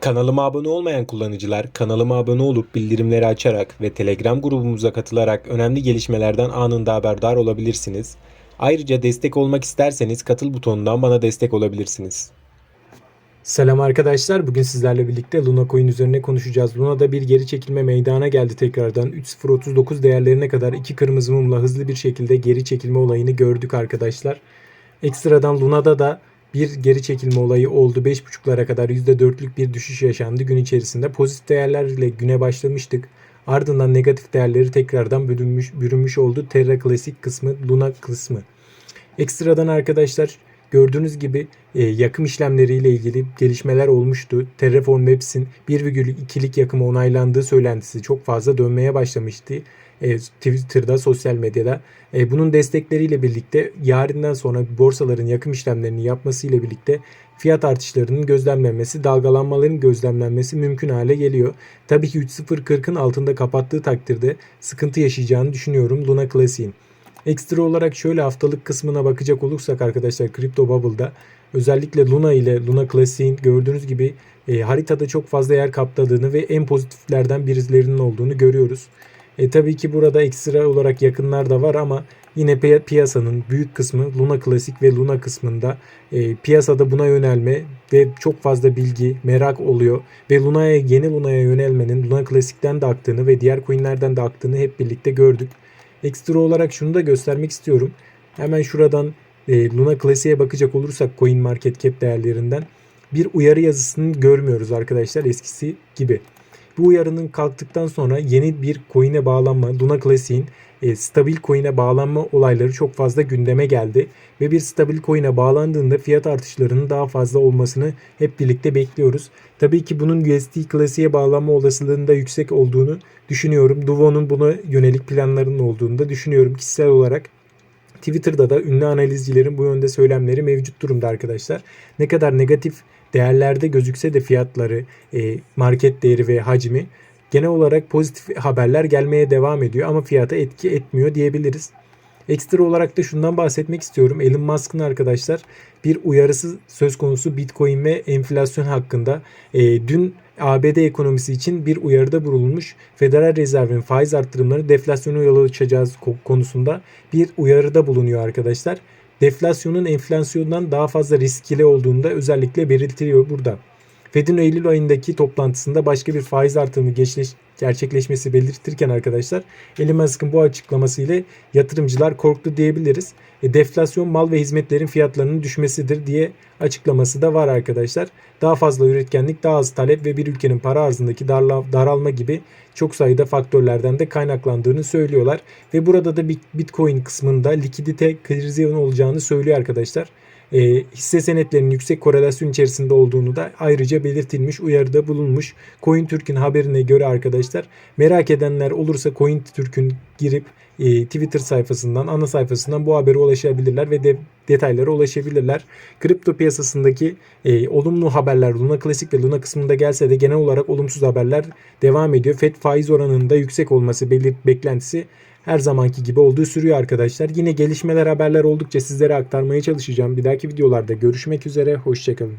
Kanalıma abone olmayan kullanıcılar kanalıma abone olup bildirimleri açarak ve Telegram grubumuza katılarak önemli gelişmelerden anında haberdar olabilirsiniz. Ayrıca destek olmak isterseniz katıl butonundan bana destek olabilirsiniz. Selam arkadaşlar. Bugün sizlerle birlikte Luna Coin üzerine konuşacağız. Luna'da bir geri çekilme meydana geldi tekrardan. 3.039 değerlerine kadar iki kırmızı mumla hızlı bir şekilde geri çekilme olayını gördük arkadaşlar. Ekstradan Luna'da da bir geri çekilme olayı oldu. 5.5'lara kadar %4'lük bir düşüş yaşandı gün içerisinde. Pozitif değerlerle güne başlamıştık. Ardından negatif değerleri tekrardan bürünmüş, bürünmüş oldu. Terra Classic kısmı, Luna kısmı. Ekstradan arkadaşlar gördüğünüz gibi e, yakım işlemleriyle ilgili gelişmeler olmuştu. Terraform Maps'in 1,2'lik yakımı onaylandığı söylentisi çok fazla dönmeye başlamıştı. E, Twitter'da, sosyal medyada. E, bunun destekleriyle birlikte yarından sonra borsaların yakım işlemlerini yapmasıyla birlikte fiyat artışlarının gözlemlenmesi, dalgalanmaların gözlemlenmesi mümkün hale geliyor. Tabii ki 3.040'ın altında kapattığı takdirde sıkıntı yaşayacağını düşünüyorum Luna Classic'in. Ekstra olarak şöyle haftalık kısmına bakacak olursak arkadaşlar Crypto Bubble'da özellikle Luna ile Luna Classic'in gördüğünüz gibi e, haritada çok fazla yer kapladığını ve en pozitiflerden birilerinin olduğunu görüyoruz. E, tabii ki burada ekstra olarak yakınlar da var ama yine pi- piyasanın büyük kısmı Luna Classic ve Luna kısmında e, piyasada buna yönelme ve çok fazla bilgi, merak oluyor ve Luna'ya yeni Luna'ya yönelmenin Luna Classic'ten de aktığını ve diğer coinlerden de aktığını hep birlikte gördük. Ekstra olarak şunu da göstermek istiyorum. Hemen şuradan e, Luna Classic'e bakacak olursak Coin Market Cap değerlerinden bir uyarı yazısını görmüyoruz arkadaşlar eskisi gibi. Bu uyarının kalktıktan sonra yeni bir coin'e bağlanma, Luna Classic'in e, stabil coin'e bağlanma olayları çok fazla gündeme geldi. Ve bir stabil coin'e bağlandığında fiyat artışlarının daha fazla olmasını hep birlikte bekliyoruz. Tabii ki bunun USD Classic'e bağlanma olasılığının da yüksek olduğunu düşünüyorum. Duvo'nun buna yönelik planlarının olduğunu da düşünüyorum kişisel olarak. Twitter'da da ünlü analizcilerin bu yönde söylemleri mevcut durumda arkadaşlar. Ne kadar negatif değerlerde gözükse de fiyatları, e, market değeri ve hacmi genel olarak pozitif haberler gelmeye devam ediyor ama fiyata etki etmiyor diyebiliriz. Ekstra olarak da şundan bahsetmek istiyorum. Elon Musk'ın arkadaşlar bir uyarısı söz konusu Bitcoin ve enflasyon hakkında. E, dün ABD ekonomisi için bir uyarıda bulunmuş. Federal Rezerv'in faiz arttırımları deflasyonu yol açacağız konusunda bir uyarıda bulunuyor arkadaşlar. Deflasyonun enflasyondan daha fazla riskli olduğunu da özellikle belirtiliyor burada. Fed'in Eylül ayındaki toplantısında başka bir faiz artırımı geçleş, gerçekleşmesi belirtirken arkadaşlar Elon Musk'ın bu açıklaması ile yatırımcılar korktu diyebiliriz. E, deflasyon mal ve hizmetlerin fiyatlarının düşmesidir diye açıklaması da var arkadaşlar. Daha fazla üretkenlik, daha az talep ve bir ülkenin para arzındaki darla, daralma gibi çok sayıda faktörlerden de kaynaklandığını söylüyorlar. Ve burada da Bitcoin kısmında likidite krizyonu olacağını söylüyor arkadaşlar e, hisse senetlerinin yüksek korelasyon içerisinde olduğunu da ayrıca belirtilmiş, uyarıda bulunmuş. CoinTürk'ün haberine göre arkadaşlar merak edenler olursa CoinTürk'ün girip e, Twitter sayfasından, ana sayfasından bu habere ulaşabilirler ve de, detaylara ulaşabilirler. Kripto piyasasındaki e, olumlu haberler Luna Klasik ve Luna kısmında gelse de genel olarak olumsuz haberler devam ediyor. FED faiz oranının da yüksek olması belir, beklentisi her zamanki gibi olduğu sürüyor arkadaşlar. Yine gelişmeler haberler oldukça sizlere aktarmaya çalışacağım. Bir dahaki videolarda görüşmek üzere. Hoşçakalın.